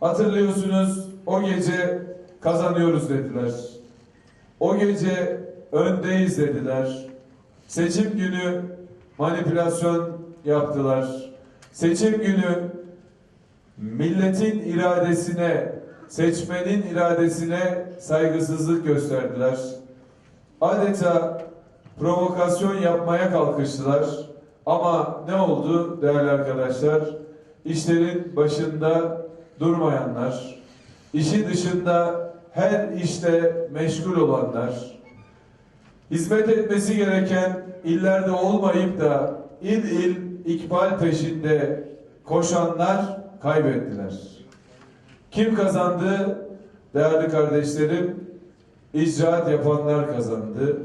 Hatırlıyorsunuz o gece kazanıyoruz dediler. O gece öndeyiz dediler. Seçim günü manipülasyon yaptılar. Seçim günü milletin iradesine, seçmenin iradesine saygısızlık gösterdiler. Adeta provokasyon yapmaya kalkıştılar. Ama ne oldu değerli arkadaşlar? İşlerin başında durmayanlar, işi dışında her işte meşgul olanlar, hizmet etmesi gereken illerde olmayıp da il il ikbal peşinde koşanlar kaybettiler. Kim kazandı? Değerli kardeşlerim, icraat yapanlar kazandı.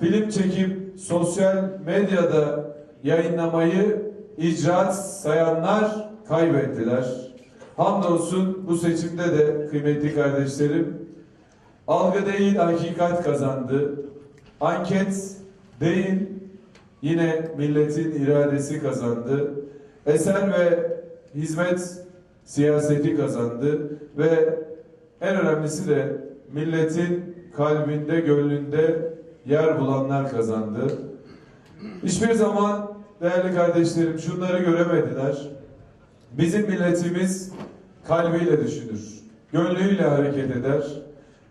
Film çekip sosyal medyada yayınlamayı icraat sayanlar kaybettiler. Hamdolsun bu seçimde de kıymetli kardeşlerim algı değil hakikat kazandı. Anket değil yine milletin iradesi kazandı. Eser ve hizmet siyaseti kazandı ve en önemlisi de milletin kalbinde, gönlünde yer bulanlar kazandı. Hiçbir zaman değerli kardeşlerim şunları göremediler. Bizim milletimiz kalbiyle düşünür, gönlüyle hareket eder.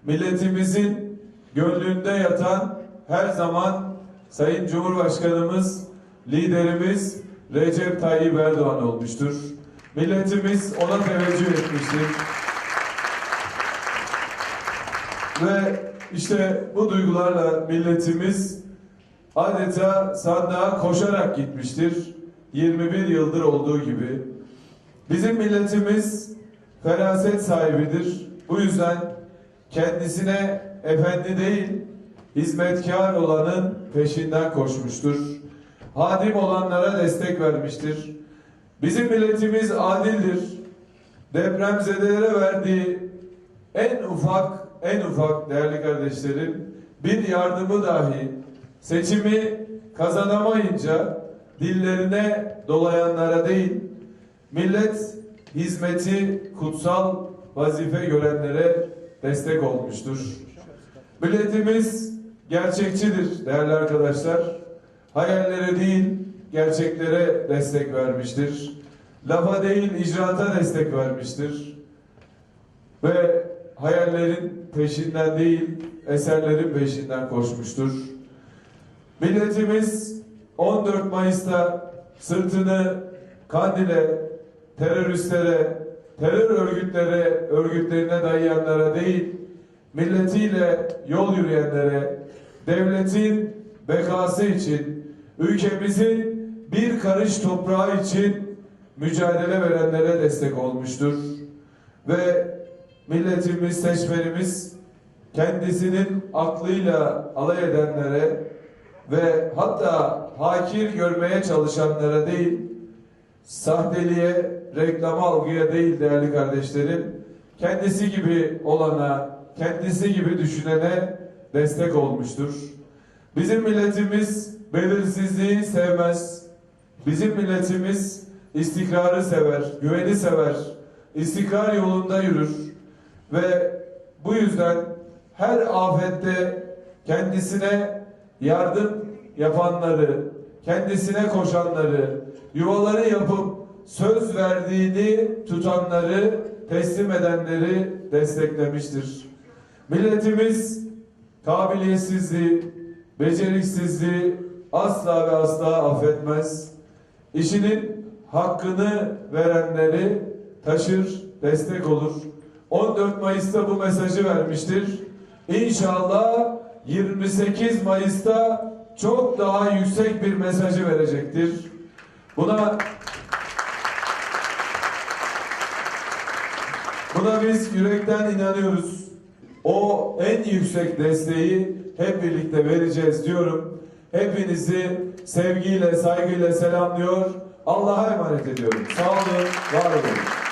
Milletimizin gönlünde yatan her zaman Sayın Cumhurbaşkanımız, liderimiz Recep Tayyip Erdoğan olmuştur. Milletimiz ona teveccüh etmiştir. Ve işte bu duygularla milletimiz adeta sandığa koşarak gitmiştir. 21 yıldır olduğu gibi. Bizim milletimiz feraset sahibidir. Bu yüzden kendisine efendi değil, hizmetkar olanın peşinden koşmuştur. Hadim olanlara destek vermiştir. Bizim milletimiz adildir. Depremzedelere verdiği en ufak, en ufak değerli kardeşlerim bir yardımı dahi seçimi kazanamayınca dillerine dolayanlara değil, millet hizmeti kutsal vazife görenlere destek olmuştur. Milletimiz gerçekçidir değerli arkadaşlar. Hayallere değil, gerçeklere destek vermiştir. Lafa değil, icraata destek vermiştir. Ve hayallerin peşinden değil, eserlerin peşinden koşmuştur. Milletimiz 14 Mayıs'ta sırtını Kandil'e, teröristlere, terör örgütlere, örgütlerine dayayanlara değil, milletiyle yol yürüyenlere, devletin bekası için, ülkemizin bir karış toprağı için mücadele verenlere destek olmuştur. Ve milletimiz, seçmenimiz kendisinin aklıyla alay edenlere ve hatta hakir görmeye çalışanlara değil, sahteliğe, reklama algıya değil değerli kardeşlerim, kendisi gibi olana, kendisi gibi düşünene destek olmuştur. Bizim milletimiz belirsizliği sevmez. Bizim milletimiz istikrarı sever, güveni sever, istikrar yolunda yürür ve bu yüzden her afette kendisine yardım yapanları, kendisine koşanları, yuvaları yapıp söz verdiğini tutanları, teslim edenleri desteklemiştir. Milletimiz kabiliyetsizliği, beceriksizliği asla ve asla affetmez. İşinin hakkını verenleri taşır, destek olur. 14 Mayıs'ta bu mesajı vermiştir. İnşallah 28 Mayıs'ta çok daha yüksek bir mesajı verecektir. Buna Buna biz yürekten inanıyoruz. O en yüksek desteği hep birlikte vereceğiz diyorum. Hepinizi sevgiyle, saygıyla selamlıyor. Allah'a emanet ediyorum. Sağ olun, var olun.